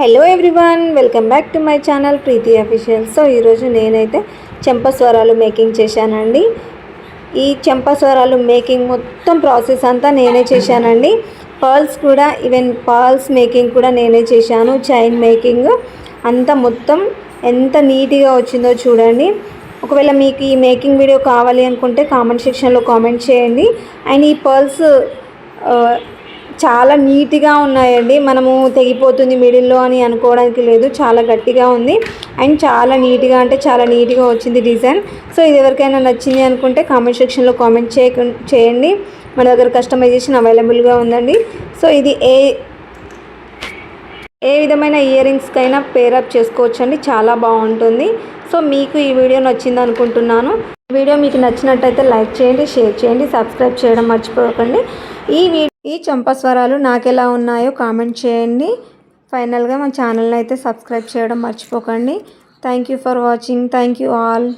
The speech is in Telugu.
Hello everyone welcome back to my channel Preethi official so ఈరోజు నేనైతే చెంపస్వరాలు మేకింగ్ చేశానండి. ఈ చెంపస్వరాలు మేకింగ్ మొత్తం ప్రాసెస్ అంతా నేనే చేశానండి. పర్ల్స్ కూడా ఈవెన్ పర్ల్స్ మేకింగ్ కూడా నేనే చేశాను. చైన్ మేకింగ్ అంతా మొత్తం ఎంత నీట్గా వచ్చిందో చూడండి. ఒకవేళ మీకు ఈ మేకింగ్ వీడియో కావాలి అనుకుంటే కామెంట్ సెక్షన్లో కామెంట్ చేయండి. అండ్ ఈ పర్ల్స్ చాలా నీట్గా ఉన్నాయండి. మనము తెగిపోతుంది మిడిల్లో అని అనుకోవడానికి లేదు. చాలా గట్టిగా ఉంది. అండ్ చాలా నీట్గా అంటే చాలా నీట్గా వచ్చింది డిజైన్. సో ఇది ఎవరికైనా నచ్చింది అనుకుంటే కామెంట్ సెక్షన్లో కామెంట్ చేయ చేయండి. మన దగ్గర కస్టమైజేషన్ అవైలబుల్గా ఉందండి. సో ఇది ఏ ఏ విధమైన ఇయర్ రింగ్స్కైనా పేరప్ చేసుకోవచ్చు అండి చాలా బాగుంటుంది. సో మీకు ఈ వీడియో నచ్చింది అనుకుంటున్నాను. వీడియో మీకు నచ్చినట్టయితే లైక్ చేయండి షేర్ చేయండి సబ్స్క్రైబ్ చేయడం మర్చిపోకండి. ఈ వీడియో ఈ చంపస్వరాలు నాకు ఎలా ఉన్నాయో కామెంట్ చేయండి. ఫైనల్గా మా ఛానల్ని అయితే సబ్స్క్రైబ్ చేయడం మర్చిపోకండి. Thank you for watching thank you all